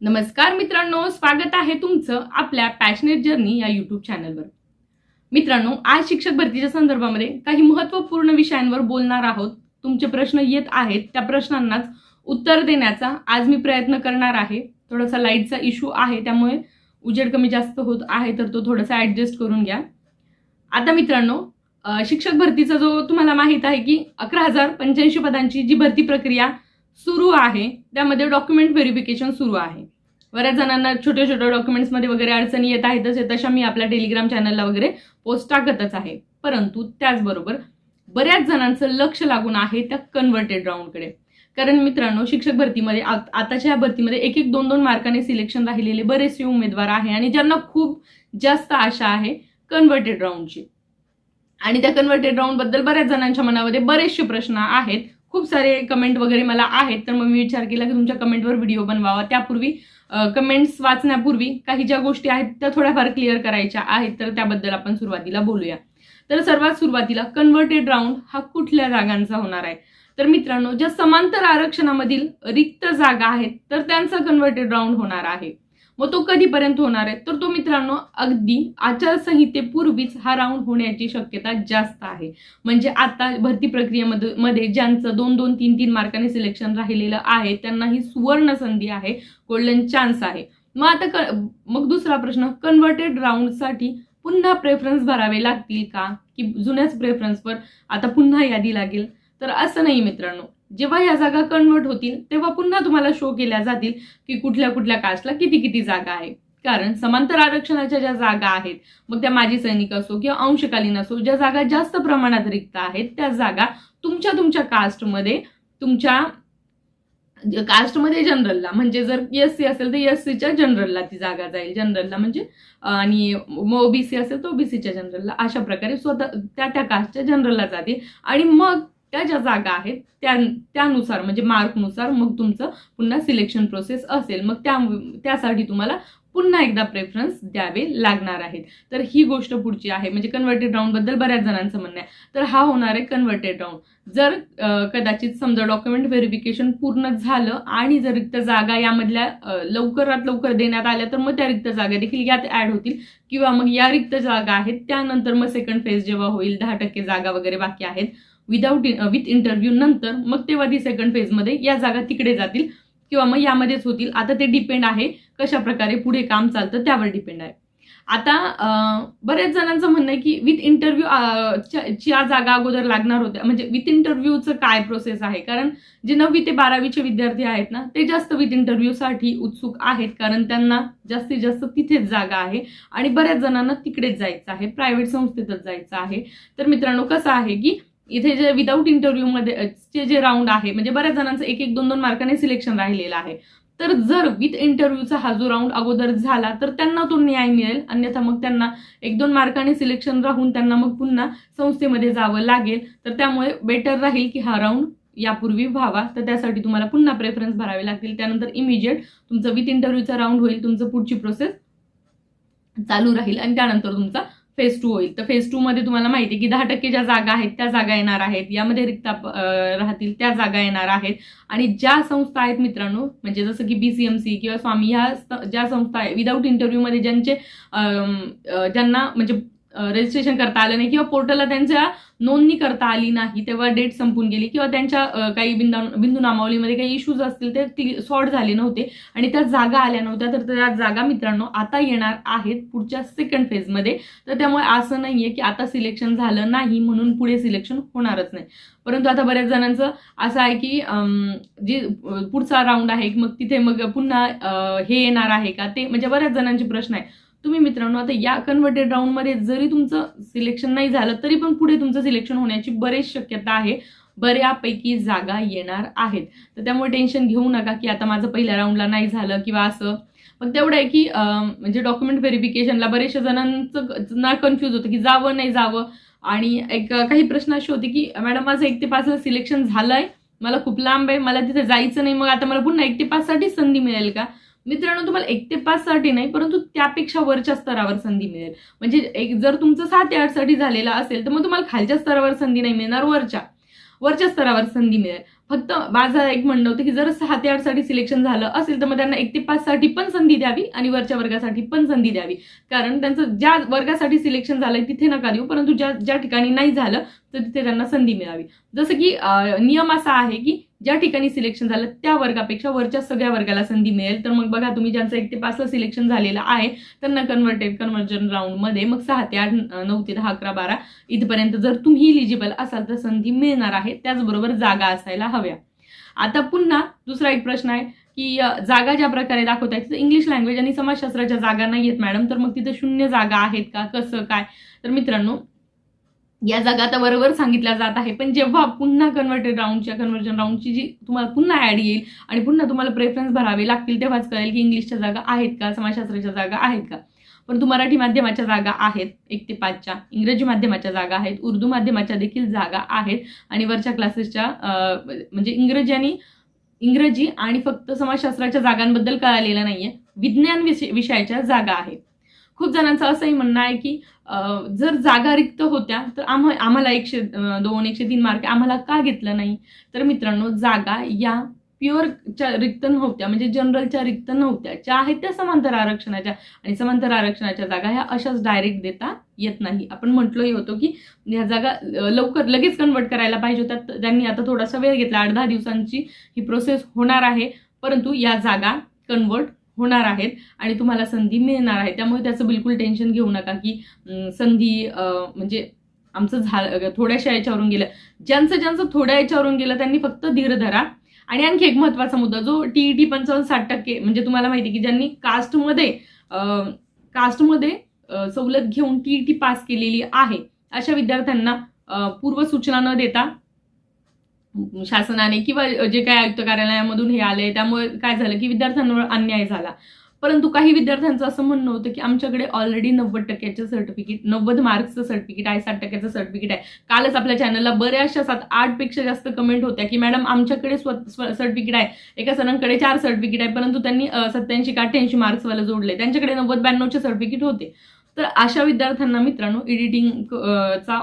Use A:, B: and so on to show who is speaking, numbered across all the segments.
A: नमस्कार मित्रांनो स्वागत आहे तुमचं आपल्या पॅशनेट जर्नी या युट्यूब चॅनलवर मित्रांनो आज शिक्षक भरतीच्या संदर्भामध्ये काही महत्त्वपूर्ण विषयांवर बोलणार आहोत. तुमचे प्रश्न येत आहेत त्या प्रश्नांनाच उत्तर देण्याचा आज मी प्रयत्न करणार आहे. थोडासा लाईटचा इश्यू आहे त्यामुळे उजेड कमी जास्त होत आहे तर तो थोडासा ॲडजस्ट करून घ्या. आता मित्रांनो शिक्षक भरतीचा जो तुम्हाला माहीत आहे की अकरा हजार पंच्याऐंशी पदांची जी भरती प्रक्रिया सुरू आहे. त्यामध्ये डॉक्युमेंट व्हेरिफिकेशन सुरू आहे. बऱ्याच जणांना छोट्या छोट्या डॉक्युमेंट्समध्ये वगैरे अडचणी येत आहेतच आहे तशा मी आपल्या टेलिग्राम चॅनलला वगैरे पोस्ट टाकतच आहे. परंतु त्याचबरोबर बऱ्याच जणांचं लक्ष लागून आहे त्या कन्व्हर्टेड राऊंडकडे कारण मित्रांनो शिक्षक भरतीमध्ये आताच्या या भरतीमध्ये एक एक दोन दोन मार्काने सिलेक्शन राहिलेले बरेचसे उमेदवार आहे आणि ज्यांना खूप जास्त आशा आहे कन्व्हर्टेड राऊंडची आणि त्या कन्व्हर्टेड राऊंडबद्दल बऱ्याच जणांच्या मनामध्ये बरेचसे प्रश्न आहेत. खूप सारे कमेंट वगैरे मला आहेत तर मग मी विचार केला की तुमच्या कमेंटवर व्हिडिओ बनवावा. त्यापूर्वी कमेंट्स वाचण्यापूर्वी काही ज्या गोष्टी आहेत त्या थोड्याफार क्लिअर करायच्या आहेत तर त्याबद्दल आपण सुरुवातीला बोलूया. तर सर्वात सुरुवातीला कन्व्हर्टेड राऊंड हा कुठल्या जागांचा होणार आहे? तर मित्रांनो ज्या समांतर आरक्षणामधील रिक्त जागा आहेत तर त्यांचा कन्व्हर्टेड राऊंड होणार आहे. मग तो कधीपर्यंत होणार आहे? तर तो मित्रांनो अगदी आचारसंहितेपूर्वीच हा राऊंड होण्याची शक्यता जास्त आहे. म्हणजे आता भरती प्रक्रियेमध्ये मध्ये ज्यांचं दोन दोन तीन तीन मार्काने सिलेक्शन राहिलेलं आहे त्यांना ही सुवर्ण संधी आहे गोल्डन चान्स आहे. मग आता क- मग दुसरा प्रश्न कन्व्हर्टेड राऊंडसाठी पुन्हा प्रेफरन्स भरावे लागतील का? की जुन्याच प्रेफरन्सवर आता पुन्हा यादी लागेल? तर असं नाही मित्रांनो. जेव्हा या जागा कन्वर्ट होतील तेव्हा पुन्हा तुम्हाला शो केल्या जातील की कुठल्या कुठल्या कास्टला किती किती जागा आहे. कारण समांतर आरक्षणाच्या ज्या जागा आहेत मग त्या माजी सैनिक असो किंवा अंशकालीन असो ज्या जागा जास्त प्रमाणात रिक्त आहेत त्या जागा तुमच्या तुमच्या कास्टमध्ये तुमच्या कास्टमध्ये जनरलला म्हणजे जर एस सी असेल तर एस सीच्या जनरलला ती जागा जाईल. जनरलला म्हणजे अं, आणि ओबीसी असेल तर ओबीसीच्या जनरलला अशा प्रकारे स्वतः त्या त्या कास्टच्या जनरलला जातील. आणि मग त्या ज्या जागा आहेत त्या त्यानुसार म्हणजे मार्कनुसार मग तुमचं पुन्हा सिलेक्शन प्रोसेस असेल. मग त्या त्यासाठी तुम्हाला पुन्हा एकदा प्रेफरन्स द्यावे लागणार आहेत. तर ही गोष्ट पुढची आहे. म्हणजे कन्व्हर्टेड राऊंडबद्दल बऱ्याच जणांचं म्हणणं आहे. तर हा होणार आहे कन्व्हर्टेड राऊंड जर कदाचित समजा डॉक्युमेंट व्हेरिफिकेशन पूर्ण झालं आणि जर रिक्त जागा यामधल्या लवकरात लवकर देण्यात आल्या तर मग त्या रिक्त जागा देखील यात ऍड होतील. किंवा मग या रिक्त जागा आहेत त्यानंतर मग सेकंड फेज जेव्हा होईल दहा टक्के जागा वगैरे बाकी आहेत विदाऊट विथ इंटरव्ह्यू नंतर मग ते वधी सेकंड फेजमध्ये या जागा तिकडे जातील किंवा मग यामध्येच होतील. आता ते डिपेंड आहे कशा प्रकारे पुढे काम चालतं त्यावर डिपेंड आहे. आता बऱ्याच जणांचं म्हणणं आहे की विथ इंटरव्ह्यू च्या जागा अगोदर लागणार होत्या. म्हणजे विथ इंटरव्ह्यूचं काय प्रोसेस आहे? कारण जे नववी ते बारावीचे विद्यार्थी आहेत ना ते जास्त विथ इंटरव्ह्यूसाठी उत्सुक आहेत. कारण त्यांना जास्तीत जास्त तिथेच जागा आहे. आणि बऱ्याच जणांना तिकडेच जायचं आहे. प्रायव्हेट संस्थेतच जायचं आहे. तर मित्रांनो कसं आहे की इथे जे विदाऊट इंटरव्ह्यूमध्ये चे जे राऊंड आहे म्हणजे बऱ्याच जणांचं एक एक दोन दोन मार्काने सिलेक्शन राहिलेलं आहे. तर जर विथ इंटरव्ह्यूचा हा जो राऊंड अगोदर झाला तर त्यांना तो न्याय मिळेल. अन्यथा मग त्यांना एक दोन मार्काने सिलेक्शन राहून त्यांना मग पुन्हा संस्थेमध्ये जावं लागेल. तर त्यामुळे बेटर राहील की हा राऊंड यापूर्वी व्हावा. तर त्यासाठी तुम्हाला पुन्हा प्रेफरन्स भरावे लागतील. त्यानंतर इमिजिएट तुमचं विथ इंटरव्ह्यूचा राऊंड होईल तुमचं पुढची प्रोसेस चालू राहील. आणि त्यानंतर तुमचा फेज टू होईल. तर फेज टू मध्ये तुम्हाला माहिती आहे की दहा टक्के ज्या जागा आहेत त्या जागा येणार आहेत. यामध्ये रिक्त राहतील त्या जागा येणार आहेत. आणि ज्या संस्था आहेत मित्रांनो म्हणजे जसं की बीसीएमसी किंवा स्वामी ह्या ज्या संस्था आहे विदाऊट इंटरव्ह्यूमध्ये ज्यांचे अं, ज्यांना म्हणजे रजिस्ट्रेशन करता आलं नाही किंवा पोर्टलला त्यांच्या नोंदणी करता आली नाही तेव्हा डेट संपून गेली किंवा त्यांच्या काही बिंदा बिंदू नामावलीमध्ये काही इश्यूज असतील ते ती सॉर्ट झाले नव्हते आणि त्या जागा आल्या नव्हत्या तर त्या जागा मित्रांनो आता येणार आहेत पुढच्या सेकंड फेजमध्ये तर त्यामुळे असं नाहीये की आता सिलेक्शन झालं नाही म्हणून पुढे सिलेक्शन होणारच नाही. परंतु आता बऱ्याच जणांचं असं आहे की जे पुढचा राऊंड आहे मग तिथे मग पुन्हा हे येणार आहे का? ते म्हणजे बऱ्याच जणांचे प्रश्न आहे. तुम्ही मित्रांनो आता या कन्व्हर्टेड राऊंडमध्ये जरी तुमचं सिलेक्शन नाही झालं तरी पण पुढे तुमचं सिलेक्शन होण्याची बरीच शक्यता आहे. बऱ्यापैकी जागा येणार आहेत. तर त्यामुळे टेन्शन घेऊ नका की आता माझं पहिल्या राऊंडला नाही झालं किंवा असं. पण तेवढं आहे की म्हणजे डॉक्युमेंट व्हेरिफिकेशनला बरेचशा जणांचं ना कन्फ्यूज होतं की जावं नाही जावं. आणि एक काही प्रश्न असे होते की मॅडम माझं एक ते पाचला सिलेक्शन झालंय. मला खूप लांब आहे. मला तिथे जायचं नाही. मग आता मला पुन्हा एक ते पाचसाठी संधी मिळेल का? मित्रांनो तुम्हाला एक ते पाच साठी नाही परंतु त्यापेक्षा वरच्या स्तरावर संधी मिळेल. म्हणजे एक जर तुमचं सात ते आठसाठी झालेलं असेल तर मग तुम्हाला खालच्या स्तरावर संधी नाही मिळणार वरच्या. वरच्या स्तरावर संधी मिळेल. फक्त माझं एक म्हणणं होतं की जर सहा ते आठसाठी सिलेक्शन झालं असेल तर मग त्यांना एक ते पाच साठी पण संधी द्यावी आणि वरच्या वर्गासाठी पण संधी द्यावी. कारण त्यांचं ज्या वर्गासाठी सिलेक्शन झालंय तिथे नका देऊ परंतु ज्या ज्या ठिकाणी नाही झालं तर तिथे त्यांना संधी मिळावी. जसं की नियम असा आहे की ज्या ठिकाणी सिलेक्शन झालं त्या वर्गापेक्षा वरच्या सगळ्या वर्गाला संधी मिळेल. तर मग बघा तुम्ही ज्यांचं एक ते पाचला सिलेक्शन झालेलं आहे त्यांना कन्व्हर्टेड कन्व्हर्जन राऊंडमध्ये मग सहा ते आठ नऊ ते दहा अकरा बारा इथपर्यंत जर तुम्ही इलिजिबल असाल तर संधी मिळणार आहे. त्याचबरोबर जागा असायला हव्या. आता पुन्हा दुसरा एक प्रश्न आहे की जागा ज्या प्रकारे दाखवत आहेत तिथं इंग्लिश लँग्वेज आणि समाजशास्त्राच्या जागा नाही आहेत मॅडम तर मग तिथं शून्य जागा आहेत का? कसं? काय? तर मित्रांनो या जागा आता बरोबर सांगितल्या जात आहे. पण जेव्हा पुन्हा कन्व्हर्टेड राऊंडच्या कन्व्हर्जन राऊंडची जी तुम्हाला पुन्हा ॲड येईल आणि पुन्हा तुम्हाला प्रेफरन्स भरावे लागतील तेव्हाच कळेल की इंग्लिशच्या जागा आहेत का समाजशास्त्राच्या जागा आहेत का. परंतु मराठी माध्यमाच्या जागा आहेत एक ते पाचच्या इंग्रजी माध्यमाच्या जागा आहेत उर्दू माध्यमाच्या देखील जागा आहेत. आणि वरच्या क्लासेसच्या म्हणजे इंग्रजी आणि इंग्रजी आणि फक्त समाजशास्त्राच्या जागांबद्दल कळालेलं नाही आहे विज्ञान विषय विषयाच्या जागा आहेत. खूप जणांचं असंही म्हणणं आहे की जर जागा रिक्त होत्या तर आम्हा आम्हाला एकशे दोन एकशे तीन मार्क आम्हाला का घेतलं नाही? तर मित्रांनो जागा या प्युअरच्या रिक्त नव्हत्या म्हणजे जनरलच्या रिक्त नव्हत्या ज्या आहेत त्या समांतर आरक्षणाच्या. आणि समांतर आरक्षणाच्या जागा ह्या अशाच डायरेक्ट देता येत नाही. आपण म्हटलोही होतो की ह्या जागा लवकर लगेच कन्वर्ट करायला पाहिजे होत्या. त्यांनी आता थोडासा वेळ घेतला. आठ दहा दिवसांची ही प्रोसेस होणार आहे. परंतु या जागा कन्वर्ट होणार आहेत आणि तुम्हाला संधी मिळणार आहे. त्यामुळे त्याचं बिलकुल टेन्शन घेऊ नका की संधी म्हणजे आमचं झालं थोड्याशा याच्यावरून गेलं. ज्यांचं ज्यांचं थोड्या याच्यावरून गेलं त्यांनी फक्त धीर धरा. आणि आणखी एक महत्त्वाचा मुद्दा जो टी टी पंचावन्न साठ टक्के म्हणजे तुम्हाला माहिती आहे की ज्यांनी कास्टमध्ये कास्टमध्ये सवलत घेऊन टी टी पास केलेली आहे अशा विद्यार्थ्यांना पूर्वसूचना न देता शासनाने किंवा जे काय आयुक्त कार्यालयामधून हे आले त्यामुळे काय झालं की विद्यार्थ्यांवर अन्याय झाला. परंतु काही विद्यार्थ्यांचं असं म्हणणं होतं की आमच्याकडे ऑलरेडी नव्वद टक्क्याचं सर्टिफिकेट नव्वद मार्क्सचं सर्टिफिकेट आहे साठ टक्क्याचं सर्टिफिकेट आहे. कालच आपल्या चॅनलला बऱ्याचशा सात आठपेक्षा जास्त कमेंट होत्या की मॅडम आमच्याकडे स्व सर्टिफिकेट आहे. एका सरांकडे चार सर्टिफिकेट आहे परंतु त्यांनी सत्याऐंशी का अठ्ठ्याऐंशी मार्क्सवाला जोडले. त्यांच्याकडे नव्वद ब्याण्णवचे सर्टिफिकेट होते. तर अशा विद्यार्थ्यांना मित्रांनो एडिटिंग चा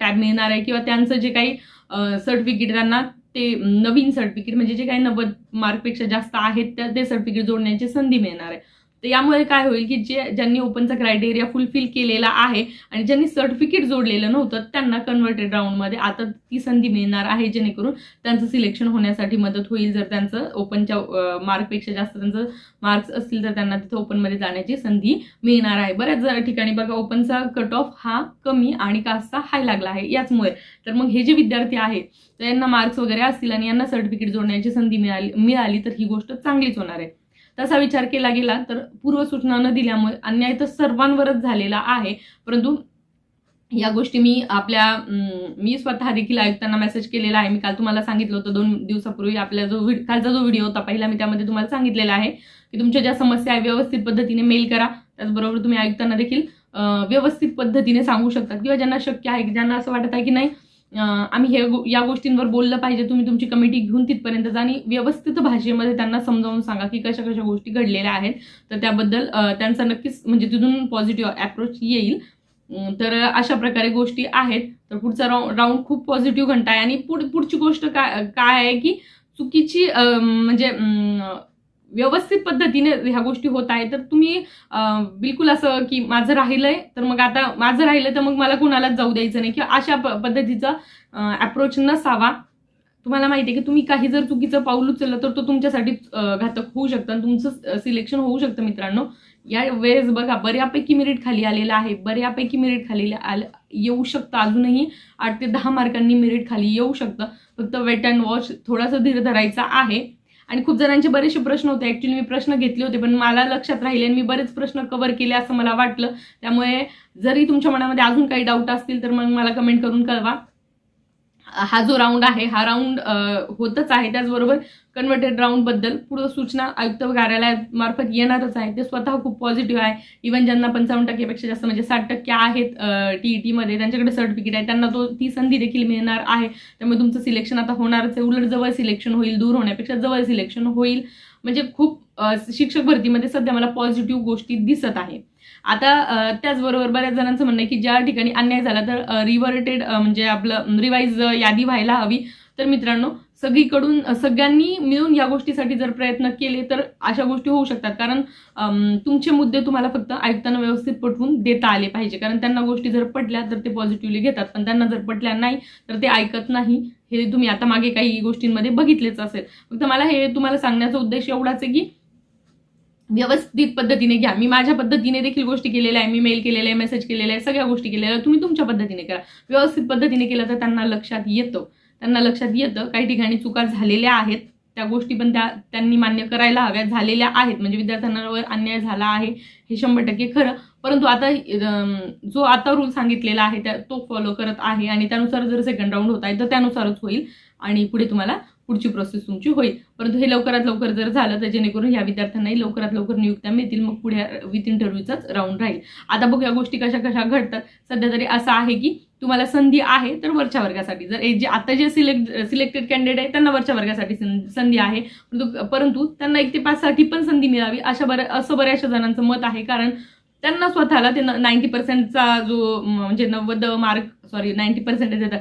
A: टॅब मिळणार आहे किंवा त्यांचं जे काही सर्टिफिकेट त्यांना ते नवीन सर्टिफिकेट म्हणजे जे काही नव्वद मार्कपेक्षा जास्त आहेत त्या ते सर्टिफिकेट जोडण्याची संधी मिळणार आहे. तर यामुळे काय होईल की जे ज्यांनी ओपनचा क्रायटेरिया फुलफिल केलेला आहे आणि ज्यांनी सर्टिफिकेट जोडलेलं नव्हतं त्यांना कन्व्हर्टेड राऊंडमध्ये आता ती संधी मिळणार आहे जेणेकरून त्यांचं सिलेक्शन होण्यासाठी मदत होईल. जर त्यांचं ओपनच्या मार्कपेक्षा जास्त त्यांचं मार्क्स असतील तर त्यांना तिथं ओपनमध्ये जाण्याची संधी मिळणार आहे. बऱ्याच ठिकाणी बघा ओपनचा कट ऑफ हा कमी आणि कास्टचा हाय लागला आहे. याचमुळे तर मग हे जे विद्यार्थी आहेत तर यांना मार्क्स वगैरे असतील आणि यांना सर्टिफिकेट जोडण्याची संधी मिळाली मिळाली तर ही गोष्ट चांगलीच होणार आहे. तसा विचार केला गेला तर पूर्वसूचना न दिल्यामुळे अन्याय तर सर्वांवरच झालेला आहे. परंतु या गोष्टी मी आपल्या मी स्वतः देखील आयुक्तांना मेसेज केलेला आहे. मी काल तुम्हाला सांगितलं होतं दोन दिवसापूर्वी आपला जो व्हिड- कालचा जो व्हिडिओ होता पहिला मी त्यामध्ये तुम्हाला सांगितलेला आहे की तुमच्या ज्या समस्या आहे व्यवस्थित पद्धतीने मेल करा. त्याचबरोबर तुम्ही आयुक्तांना देखील व्यवस्थित पद्धतीने सांगू शकता किंवा ज्यांना शक्य आहे की ज्यांना असं वाटत आहे की नाही आम्ही हे गो- या गोष्टींवर बोललं पाहिजे. तुम्ही तुमची कमिटी घेऊन तिथपर्यंत जा आणि व्यवस्थित भाषेमध्ये त्यांना समजावून सांगा की कशा कशा गोष्टी घडलेल्या आहेत. तर त्याबद्दल त्यांचा नक्कीच म्हणजे तिथून पॉझिटिव्ह अप्रोच येईल. तर अशा प्रकारे गोष्टी आहेत. तर पुढचा राऊंड राऊंड खूप पॉझिटिव्ह घंटा आहे. आणि पुढ पुढची गोष्ट काय काय आहे की चुकीची म्हणजे व्यवस्थित पद्धतीने ह्या गोष्टी होत आहेत. तर तुम्ही बिलकुल असं की माझं राहिलंय तर मग आता माझं राहिलं तर मग मला कुणालाच जाऊ द्यायचं नाही. किंवा अशा प- पद्धतीचा अप्रोच नसावा. तुम्हाला माहिती आहे की तुम्ही काही जर चुकीचं पाऊल उचललं तर तो तुमच्यासाठी घातक होऊ शकतं आणि तुमचं सिलेक्शन होऊ शकतं मित्रांनो. या वेळेस बघा बऱ्यापैकी मेरिट खाली आलेलं आहे. बऱ्यापैकी मेरिट खाली आलं येऊ शकतं. अजूनही आठ ते दहा मार्कांनी मेरिट खाली येऊ शकतं. फक्त वेट अँड वॉच थोडासा धीर धरायचा आहे. आणि खूप जणांचे बरेचसे प्रश्न होते. ऍक्च्युली मी प्रश्न घेतले होते पण मला लक्षात राहिले आणि मी बरेच प्रश्न कव्हर केले असं मला वाटलं. त्यामुळे जरी तुमच्या मनामध्ये अजून काही डाऊट असतील तर मग मला कमेंट करून कळवा. हा जो राऊंड आहे हा राऊंड होतच आहे. त्याचबरोबर कन्व्हर्टेड राऊंडबद्दल पुढे सूचना आयुक्त कार्यालयामार्फत येणारच आहे. ते स्वतः खूप पॉझिटिव्ह आहे. इव्हन ज्यांना पंचावन्न टक्केपेक्षा जास्त म्हणजे साठ टक्के आहेत टी ई टीमध्ये त्यांच्याकडे सर्टिफिकेट आहे. त्यांना तो ती संधी देखील मिळणार आहे. त्यामुळे तुमचं सिलेक्शन आता होणारच आहे. उलट जवळ सिलेक्शन होईल दूर होण्यापेक्षा जवळ सिलेक्शन होईल. म्हणजे खूप शिक्षक भरतीमध्ये सध्या मला पॉझिटिव्ह गोष्टी दिसत आहे. आता त्याचबरोबर बऱ्याच जणांचं म्हणणं आहे की ज्या ठिकाणी अन्याय झाला तर रिवर्टेड म्हणजे आपलं रिवाईज यादी व्हायला हवी. तर मित्रांनो सगळीकडून सगळ्यांनी मिळून या गोष्टीसाठी जर प्रयत्न केले तर अशा गोष्टी होऊ शकतात. कारण तुमचे मुद्दे तुम्हाला फक्त ऐकताना व्यवस्थित पटवून देता आले पाहिजे. कारण त्यांना गोष्टी जर पटल्या तर ते पॉझिटिव्हली घेतात. पण त्यांना जर पटल्या नाही तर ते ऐकत नाही. हे तुम्ही आता मागे काही गोष्टींमध्ये बघितलेच असेल. फक्त मला हे तुम्हाला सांगण्याचा उद्देश एवढाच आहे की व्यवस्थित पद्धतीने घ्या. मी माझ्या पद्धतीने देखील गोष्टी केलेल्या आहे. मी मेल केलेल्या आहे मेसेज केलेले आहे सगळ्या गोष्टी केलेल्या तुम्ही तुमच्या पद्धतीने करा. व्यवस्थित पद्धतीने केलं तर त्यांना लक्षात येतं. त्यांना लक्षात येतं काही ठिकाणी चुका झालेल्या आहेत. त्या गोष्टी पण त्या त्यांनी मान्य करायला हव्या झालेल्या आहेत. म्हणजे विद्यार्थ्यांवर अन्याय झाला आहे हे शंभर टक्के खरं. परंतु आता जो आता रूल सांगितलेला आहे त्या तो फॉलो करत आहे. आणि त्यानुसार जर सेकंड राऊंड होत आहे तर त्यानुसारच होईल. आणि पुढे तुम्हाला पुढची प्रोसेस तुमची होईल. परंतु हे लवकरात लवकर जर झालं तर जेणेकरून ह्या विद्यार्थ्यांनाही लवकरात लवकर नियुक्त्या मिळतील. मग पुढे विथ इंटरव्ह्यूचाच राऊंड राहील. आता बघ या गोष्टी कशा कशा घडतात. सध्या तरी असं आहे की तुम्हाला संधी आहे तर वरच्या वर्गासाठी. जर जे आता जे सिलेक्ट सिलेक्टेड कॅन्डिडेट आहे त्यांना वरच्या वर्गासाठी संधी आहे. परंतु परंतु त्यांना एक ते पाचसाठी पण संधी मिळावी अशा बऱ्या असं बऱ्याचशा जणांचं मत आहे. कारण त्यांना स्वतःला ते नाईन्टी पर्सेंटचा जो म्हणजे नव्वद मार्क सॉरी नाईन्टी पर्सेंटेज येतात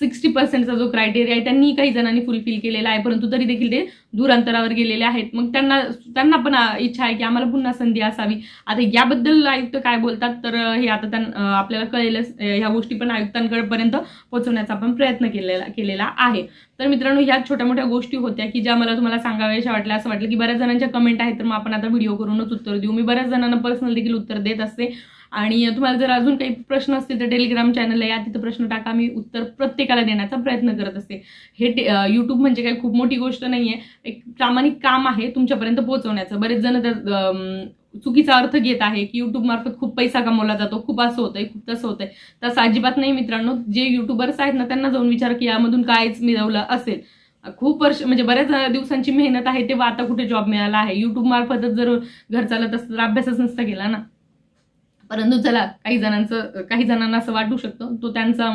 A: सिक्स्टी पर्सेंटचा जो क्रायटेरिया आहे त्यांनी काही जणांनी फुलफिल केलेला आहे परंतु तरी देखील ते दूर अंतरावर गेलेले आहेत. मग त्यांना त्यांना पण इच्छा आहे की आम्हाला पुन्हा संधी असावी. आता याबद्दल आयुक्त काय बोलतात तर हे आता त्यां आपल्याला कळेलच ह्या गोष्टी पण आयुक्तांकडपर्यंत पोहोचवण्याचा आपण प्रयत्न केलेला केलेला आहे. तर मित्रांनो ह्या छोट्या मोठ्या गोष्टी होत्या की ज्या मला तुम्हाला सांगाव्याशा वाटल्या असं वाटलं की बऱ्याच जणांच्या कमेंट आहेत तर मग आपण आता व्हिडिओ करूनच उत्तर देऊ. मी बऱ्याच जणांना पर्सनल देखील उत्तर देत असते. आणि तुम्हाला जर अजून काही प्रश्न असतील तर टेलिग्राम चॅनल आहे या तिथं प्रश्न टाका. मी उत्तर प्रत्येकाला देण्याचा प्रयत्न करत असते. हे टे यूट्यूब म्हणजे काही खूप मोठी गोष्ट नाही आहे एक प्रामाणिक काम आहे तुमच्यापर्यंत पोहोचवण्याचं. बरेच जण तर चुकीचा अर्थ घेत आहे की मार्फत खूप पैसा कमवला जातो. खूप असं होतंय खूप तसं होतंय. तसं अजिबात नाही मित्रांनो. जे युट्यूबर्स आहेत ना त्यांना जाऊन विचार की यामधून कायच मिळवलं असेल. खूप वर्ष म्हणजे बऱ्याच दिवसांची मेहनत आहे तेव्हा आता कुठे जॉब मिळाला आहे. युट्यूब मार्फतच जर घर चालत असतं तर अभ्यासच नसता केला ना परंतु चला काही जणांचं काही जणांना असं वाटू शकतं. तो त्यांचा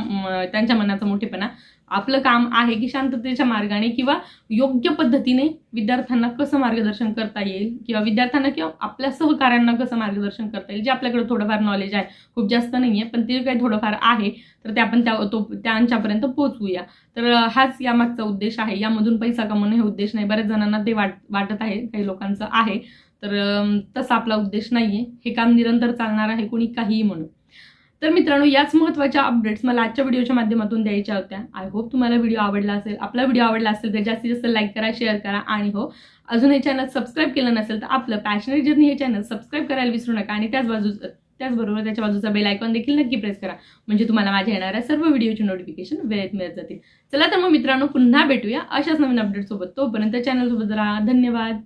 A: त्यांच्या मनाचा मोठेपणा. आपलं काम आहे की शांततेच्या मार्गाने किंवा योग्य पद्धतीने विद्यार्थ्यांना कसं मार्गदर्शन करता येईल? किंवा विद्यार्थ्यांना किंवा आपल्या सहकाऱ्यांना कसं मार्गदर्शन करता येईल? जे आपल्याकडे थोडंफार नॉलेज आहे खूप जास्त नाही आहे पण ते काही थोडंफार आहे तर ते आपण त्या तो त्यांच्यापर्यंत पोहोचवूया. तर हाच यामागचा उद्देश आहे. यामधून पैसा कमवणं हे उद्देश नाही. बऱ्याच जणांना ते वाट वाटत आहे काही लोकांचं आहे. तर तसा आपला उद्देश नाहीये. हे काम निरंतर चालणार आहे कोणी काहीही म्हणून तर मित्रांनो याच महत्त्वाच्या अपडेट्स मला आजच्या व्हिडिओच्या माध्यमातून द्यायच्या होत्या. आय होप तुम्हाला व्हिडिओ आवडला असेल आपला व्हिडिओ आवडला असेल तर जास्तीत जास्त लाईक करा शेअर करा आणि हो अजून हे चॅनल सबस्क्राईब केलं नसेल तर आपलं पॅशनरी जर्नी हे चॅनल सबस्क्राईब करायला विसरू नका आणि त्याच बाजू त्याचबरोबर त्याच्या बाजूचा बेल आयकॉन देखील नक्की प्रेस करा. म्हणजे तुम्हाला माझ्या येणाऱ्या सर्व व्हिडिओची नोटिफिकेशन वेळेत मिळत जातील. चला तर मग मित्रांनो पुन्हा भेटूया अशाच नवीन अपडेट सोबत. तोपर्यंत चॅनलसोबत राहा. धन्यवाद.